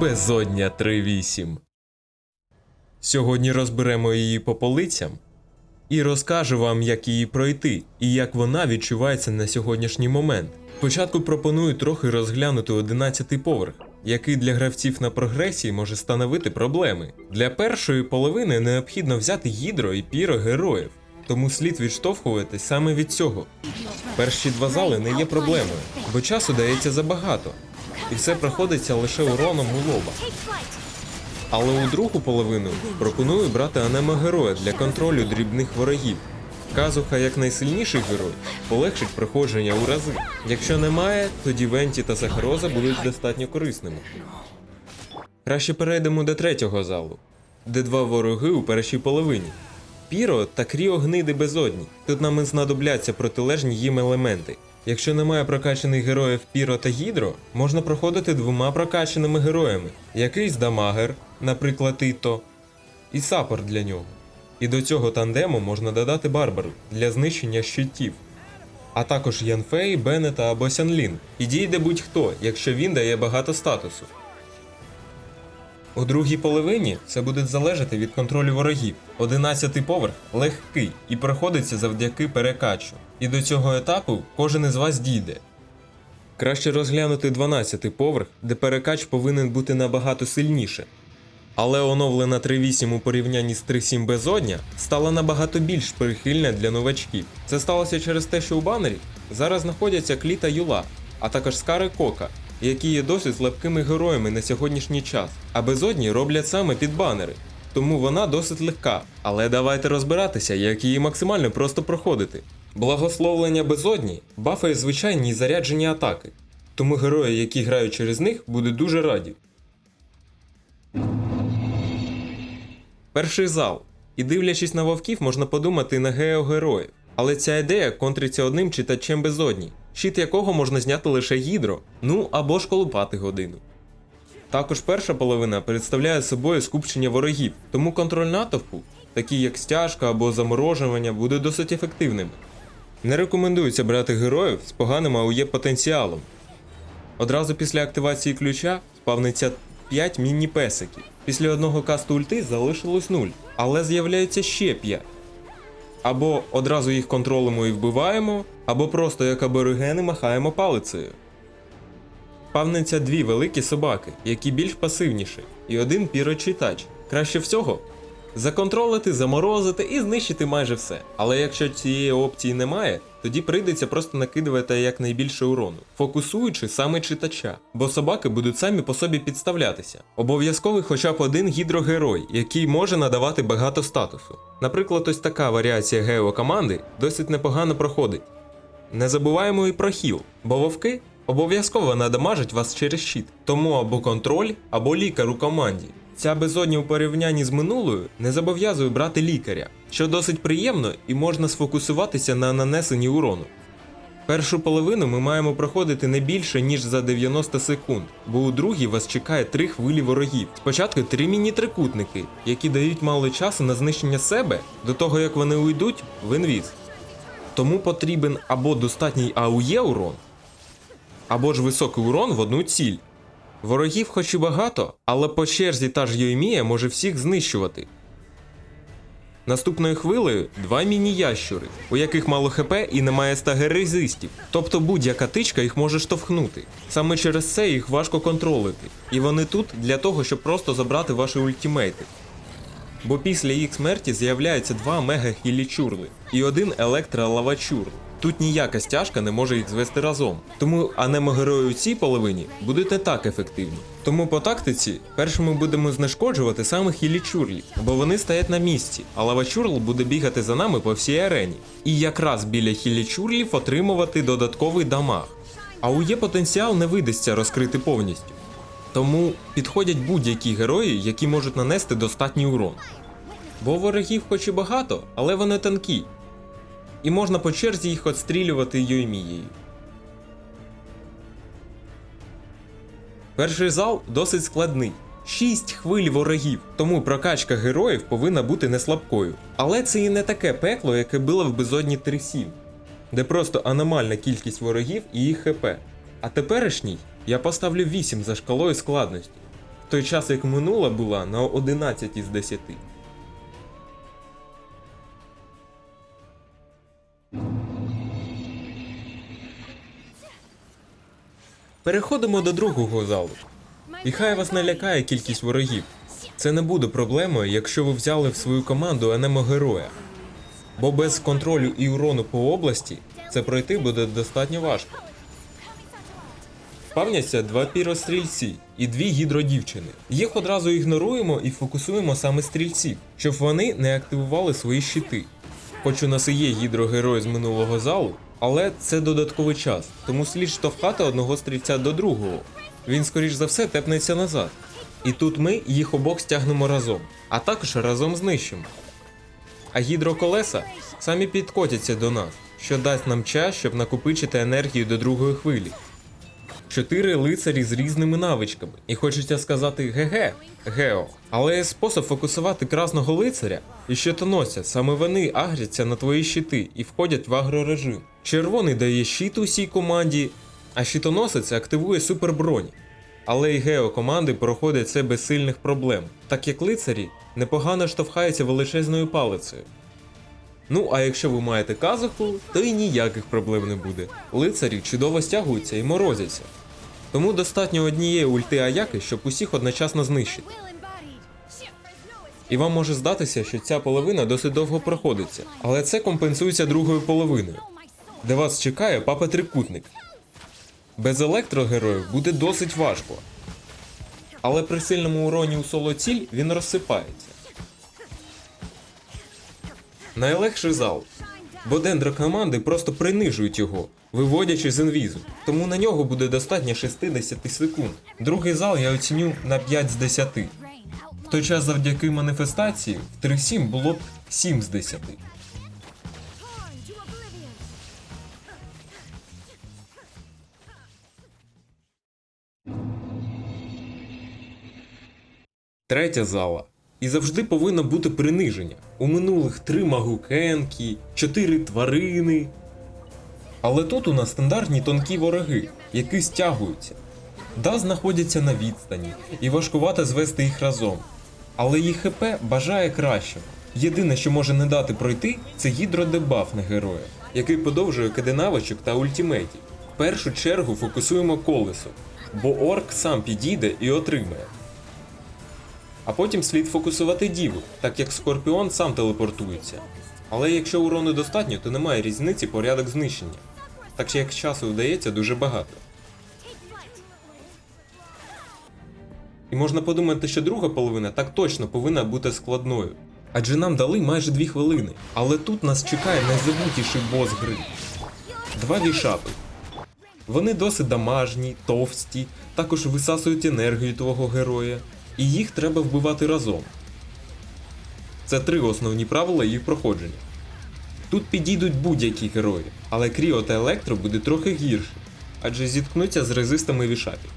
Безодня 3.8. Сьогодні розберемо її по полицям і розкажу вам, як її пройти і як вона відчувається на сьогоднішній момент. Спочатку пропоную трохи розглянути 11-й поверх, який для гравців на прогресії може становити проблеми. Для першої половини необхідно взяти гідро і піро героїв, тому слід відштовхуватись саме від цього. Перші два зали не є проблемою, бо часу дається забагато, і все проходиться лише уроном у лоба. Але у другу половину пропоную брати анема героя для контролю дрібних ворогів. Казуха як найсильніший герой полегшить проходження у рази. Якщо немає, тоді Венті та Сахароза будуть достатньо корисними. Краще перейдемо до третього залу, де два вороги у першій половині. Піро та Кріо гниди безодні. Тут нам і знадобляться протилежні їм елементи. Якщо немає прокачаних героїв Піро та Гідро, можна проходити двома прокачаними героями. Якийсь дамагер, наприклад, Іто, і саппорт для нього. І до цього тандему можна додати Барбару для знищення щитів. А також Янфей, Беннета або Сянлін. І дійде будь-хто, якщо він дає багато статусу. У другій половині це буде залежати від контролю ворогів. Одинадцятий поверх легкий і проходиться завдяки перекачу. І до цього етапу кожен із вас дійде. Краще розглянути 12-й поверх, де перекач повинен бути набагато сильніше. Але оновлена 3.8 у порівнянні з 3.7 безодня стала набагато більш прихильна для новачків. Це сталося через те, що у банері зараз знаходяться Кліта Юла, а також Скари Кока, які є досить слабкими героями на сьогоднішній час. А безодні роблять саме під банери. Тому вона досить легка. Але давайте розбиратися, як її максимально просто проходити. Благословлення безодні бафає звичайні заряджені атаки. Тому герої, які грають через них, будуть дуже раді. Перший зал. І дивлячись на вовків, можна подумати на геогероїв. Але ця ідея контриться одним читачем безодні, щит якого можна зняти лише гідро, ну або ж колупати годину. Також перша половина представляє собою скупчення ворогів, тому контроль натовпу, такі як стяжка або заморожування, буде досить ефективними. Не рекомендується брати героїв з поганим АУЄ потенціалом. Одразу після активації ключа спавниться 5 міні-песиків. Після одного касту ульти залишилось 0, але з'являється ще 5. Або одразу їх контролимо і вбиваємо, або просто як аборигени махаємо палицею. Спавниться дві великі собаки, які більш пасивніші, і один пірочитач. Краще всього законтролити, заморозити і знищити майже все. Але якщо цієї опції немає, тоді прийдеться просто накидувати якнайбільше урону, фокусуючи саме читача, бо собаки будуть самі по собі підставлятися. Обов'язковий хоча б один гідрогерой, який може надавати багато статусу. Наприклад, ось така варіація геокоманди досить непогано проходить. Не забуваємо і про хіл, бо вовки обов'язково надамажать вас через щит, тому або контроль, або лікар у команді. Ця безодня у порівнянні з минулою не зобов'язує брати лікаря, що досить приємно і можна сфокусуватися на нанесенні урону. Першу половину ми маємо проходити не більше, ніж за 90 секунд, бо у другій вас чекає три хвилі ворогів. Спочатку три міні-трикутники, які дають мало часу на знищення себе до того, як вони уйдуть в інвіз. Тому потрібен або достатній АУЄ урон, або ж високий урон в одну ціль. Ворогів хоч і багато, але по черзі та ж Йоймія може всіх знищувати. Наступною хвилею два міні-ящури, у яких мало хп і немає стагер-резистів, тобто будь-яка тичка їх може штовхнути. Саме через це їх важко контролити, і вони тут для того, щоб просто забрати ваші ультімейти. Бо після їх смерті з'являються два мега-хілічурли і один електро-лавачурл. Тут ніяка стяжка не може їх звести разом. Тому анемо-герої у цій половині будуть не так ефективні. Тому по тактиці першими будемо знешкоджувати саме хілічурлів, бо вони стоять на місці, а лавачурл буде бігати за нами по всій арені. І якраз біля хілічурлів отримувати додатковий дамаг. А у є потенціал не видасться розкрити повністю. Тому підходять будь-які герої, які можуть нанести достатній урон. Бо ворогів хоч і багато, але вони тонкі, і можна по черзі їх отстрілювати Йоймією. Перший зал досить складний. Шість хвиль ворогів, тому прокачка героїв повинна бути не слабкою. Але це і не таке пекло, яке було в безодні 3.7, де просто аномальна кількість ворогів і їх ХП. А теперішній я поставлю 8 за шкалою складності. в той час як минула була на 11 із 10. Переходимо до другого залу. І хай вас не лякає кількість ворогів. Це не буде проблемою, якщо ви взяли в свою команду анемо героя. Бо без контролю і урону по області це пройти буде достатньо важко. Спавняться два пірострільці і дві гідродівчини. Їх одразу ігноруємо і фокусуємо саме стрільців, щоб вони не активували свої щити. Хоч у нас і є гідрогерой з минулого залу, але це додатковий час, тому слід штовхати одного стрільця до другого. Він, скоріш за все, тепнеться назад. І тут ми їх обох стягнемо разом, а також разом знищимо. А гідроколеса самі підкотяться до нас, що дасть нам час, щоб накопичити енергію до другої хвилі. Чотири лицарі з різними навичками, і хочеться сказати ГГ, Гео. Але спосіб фокусувати красного лицаря і щитоносця, саме вони агряться на твої щити і входять в агрорежим. Червоний дає щит усій команді, а щитоносець активує супербронь. Але й гео команди проходять це без сильних проблем, так як лицарі непогано штовхаються величезною палицею. Ну, а якщо ви маєте казаху, то і ніяких проблем не буде. Лицарі чудово стягуються і морозяться. Тому достатньо однієї ульти Аяки, щоб усіх одночасно знищити. І вам може здатися, що ця половина досить довго проходиться, але це компенсується другою половиною, де вас чекає папа трикутник. Без електрогероїв буде досить важко. Але при сильному уроні у соло ціль він розсипається. Найлегший зал, бо дендро команди просто принижують його, виводячи з інвізу. Тому на нього буде достатньо 60 секунд. Другий зал я оціню на 5 з 10. В той час завдяки маніфестації в 3-7 було б 7 з 10. Третя зала. І завжди повинно бути приниження. У минулих три магукенки, чотири тварини. Але тут у нас стандартні тонкі вороги, які стягуються. Да, знаходяться на відстані, і важкувато звести їх разом. Але їх ХП бажає кращого. Єдине, що може не дати пройти, це гідродебаф на героя, який подовжує киди навичок та ультимейтів. В першу чергу фокусуємо колесо, бо орк сам підійде і отримає. А потім слід фокусувати діву, так як Скорпіон сам телепортується. Але якщо урону достатньо, то немає різниці порядок знищення. Так як часу вдається дуже багато. І можна подумати, що друга половина так точно повинна бути складною. Адже нам дали майже дві хвилини. Але тут нас чекає найзабутіший бос гри. Два вішапи. Вони досить дамажні, товсті, також висасують енергію твого героя, і їх треба вбивати разом. Це три основні правила їх проходження. Тут підійдуть будь-які герої, але Кріо та Електро буде трохи гірше, адже зіткнуться з резистами вішапів.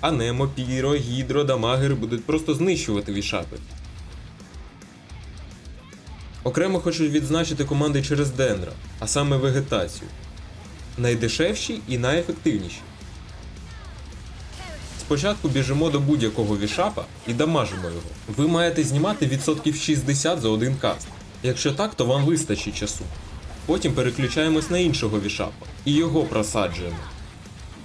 Анемо, Піро, Гідро, Дамагер будуть просто знищувати вішапи. Окремо хочу відзначити команди через Дендра, а саме вегетацію. Найдешевші і найефективніші. Спочатку біжимо до будь-якого вішапа і дамажимо його. Ви маєте знімати відсотків 60 за один каст. Якщо так, то вам вистачить часу. Потім переключаємось на іншого вішапа і його просаджуємо.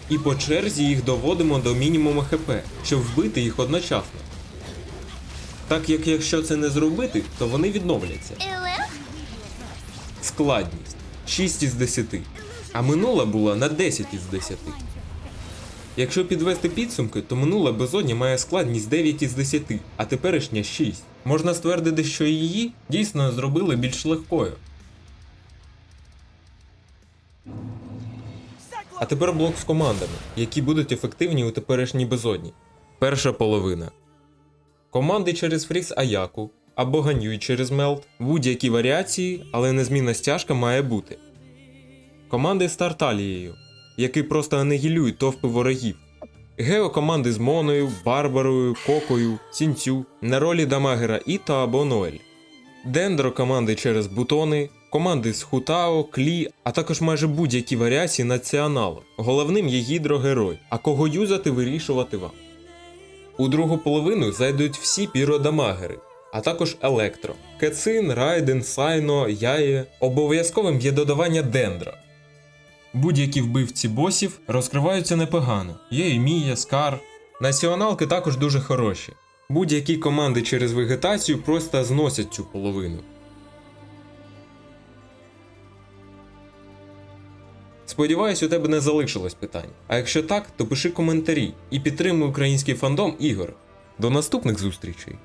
І по черзі їх доводимо до мінімуму ХП, щоб вбити їх одночасно. Так як якщо це не зробити, то вони відновляться. Складність 6 із 10, а минула була на 10 із 10. Якщо підвести підсумки, то минула безодня має складність 9 із 10, а теперішня 6. Можна ствердити, що її дійсно зробили більш легкою. А тепер блок з командами, які будуть ефективні у теперішній безодні. Перша половина. Команди через фріз Аяку або ганюй через мелт, будь-які варіації, але незмінна стяжка має бути. Команди з Тарталією, які просто анігілюють товпи ворогів. Гео команди з Моною, Барбарою, Кокою, Сінцю на ролі Дамагера Іто або Ноель. Дендро команди через бутони, команди з Хутао, Клі, а також майже будь-які варіації націоналу. Головним є гідрогерой, а кого юзати вирішувати вам. У другу половину зайдуть всі піродамагери, а також електро. Кецин, Райден, Сайно, Яє. Обов'язковим є додавання дендра. Будь-які вбивці босів розкриваються непогано. Є і Скар. Націоналки також дуже хороші. Будь-які команди через вегетацію просто зносять цю половину. Сподіваюсь, у тебе не залишилось питань. А якщо так, то пиши коментарі і підтримуй український фандом ігор. До наступних зустрічей!